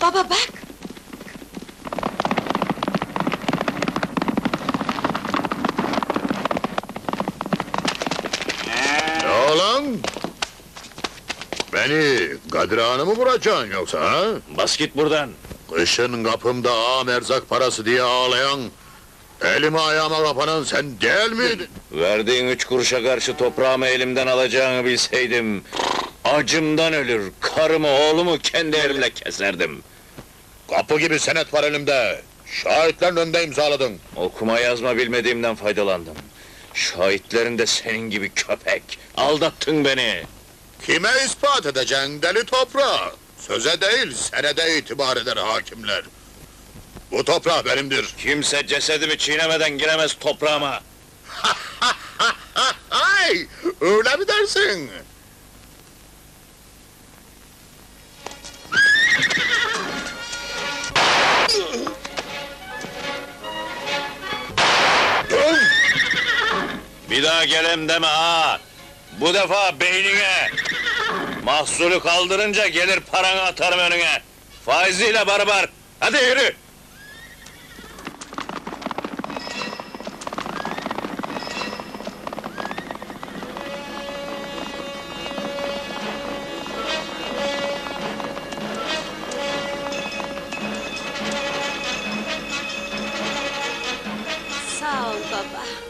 Baba bak. Ne oğlan? Beni Kadir Ağa'nı mı vuracaksın yoksa ha? Bas git buradan. Kışın kapımda ağam erzak parası diye ağlayan... ...elime ayağıma kapanan sen değil miydin? Verdiğin üç kuruşa karşı toprağımı elimden alacağını bilseydim... ...acımdan ölür, karımı oğlumu kendi elimle keserdim. Kapı gibi senet var elimde. Şahitlerin önünde imzaladın. Okuma yazma bilmediğimden faydalandım. Şahitlerin de senin gibi köpek. Aldattın beni. Kime ispat edeceksin deli toprağı? Söze değil, senede itibar eder hakimler. Bu toprak benimdir. Kimse cesedimi çiğnemeden giremez toprağıma. Ay, öyle mi dersin? Daha gelem deme ha. Bu defa beynine. Mahsulü kaldırınca gelir paranı atarım önüne. Faiziyle barbar. Hadi yürü. Sağ ol baba.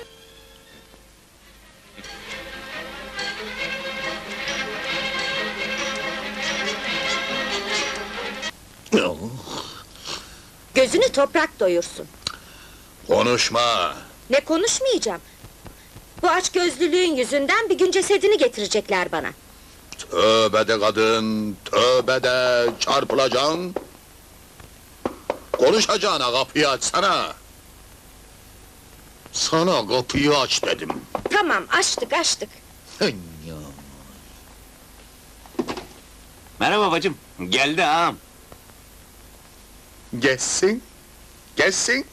Gözünü toprak doyursun. Konuşma. Ne konuşmayacağım. Bu aç gözlülüğün yüzünden bir gün cesedini getirecekler bana. Tövbe de kadın, tövbe de çarpılacaksın. Konuşacağına kapıyı açsana. Sana kapıyı aç dedim. Tamam açtık açtık. Merhaba bacım. Geldi ağam. Geçsin, geçsin.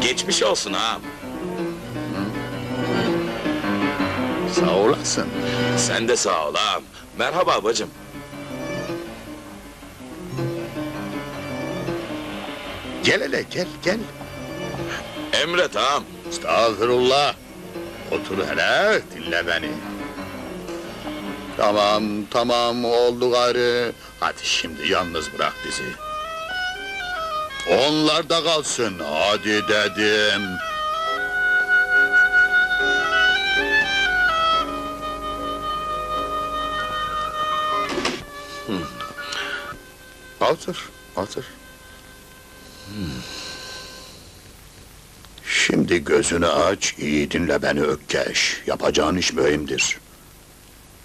Geçmiş olsun ağam. Sağ olasın. Sen de sağ ol ağam. Merhaba bacım. Gel hele gel gel. Emret ağam. Estağfurullah. Otur hele dinle beni. Tamam tamam oldu gayrı. Hadi şimdi yalnız bırak bizi. Onlar da kalsın hadi dedim. Otur, otur. Şimdi gözünü aç, iyi dinle beni Ökkeş. Yapacağın iş mühimdir.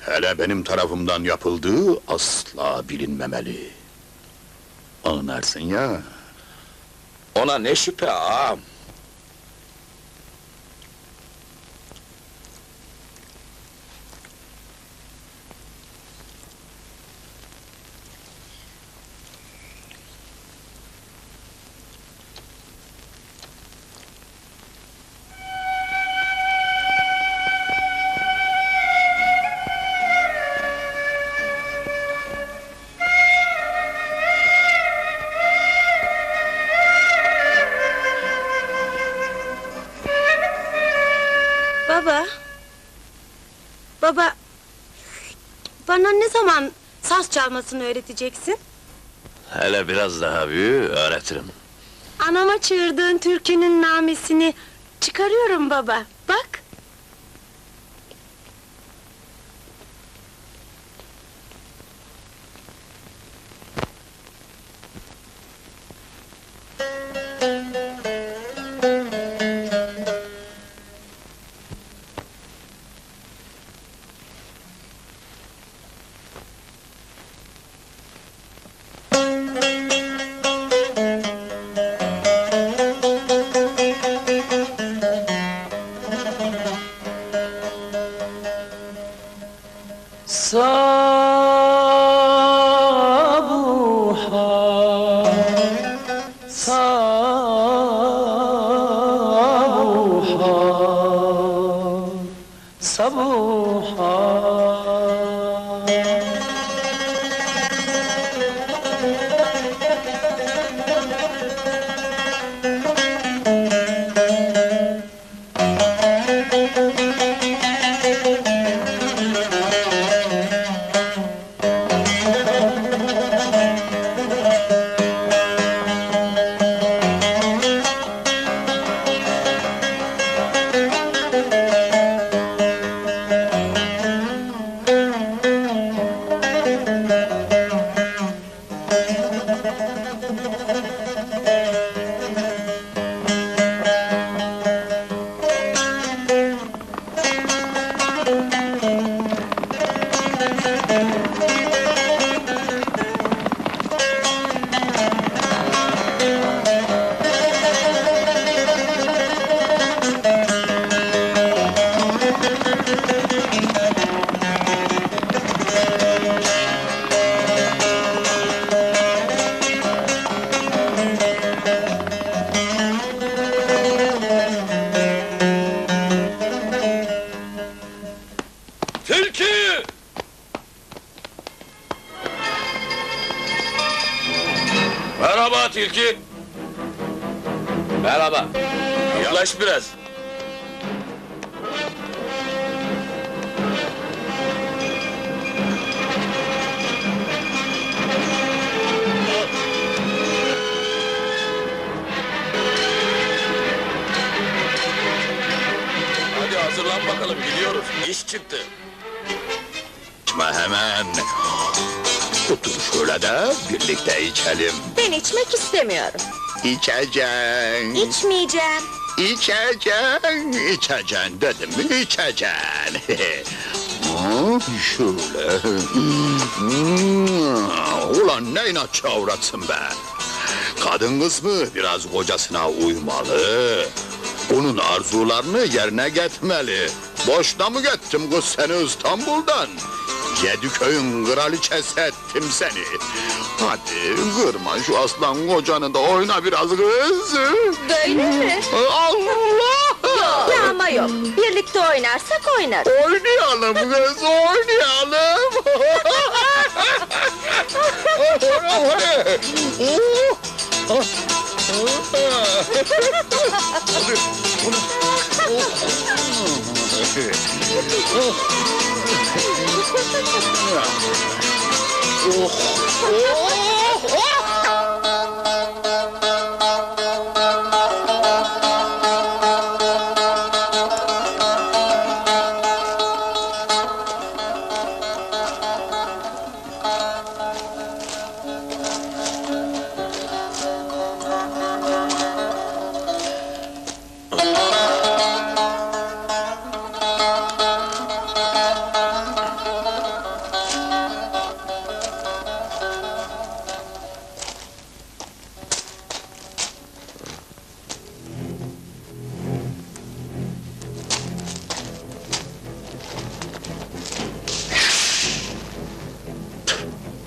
Hele benim tarafımdan yapıldığı asla bilinmemeli. Anlarsın ya. Ona ne şüphe ağam. Saz çalmasını öğreteceksin? Hele biraz daha büyü öğretirim. Anama çığırdığın türkünün namesini çıkarıyorum baba. صبوحا tilki. Merhaba. Yaklaş biraz. Hadi hazırlan bakalım gidiyoruz. İş çıktı. İçme hemen. Otur şöyle de birlikte içelim. Ben içmek istemiyorum. İçeceksin. İçmeyeceğim. İçeceksin, içeceksin dedim mi içeceksin. Şöyle. Hmm, Ulan ne inatçı avratsın be. Kadın kısmı biraz kocasına uymalı. Onun arzularını yerine getmeli. Boşuna mı gittim kız seni İstanbul'dan? Yedi köyün kraliçesi ettim seni. Hadi kırma şu aslan kocanı da oyna biraz kız. Böyle mi? Allah! Ya ama yok. Birlikte oynarsak oynarız. Oynayalım kız, oynayalım. Oh, 我曾难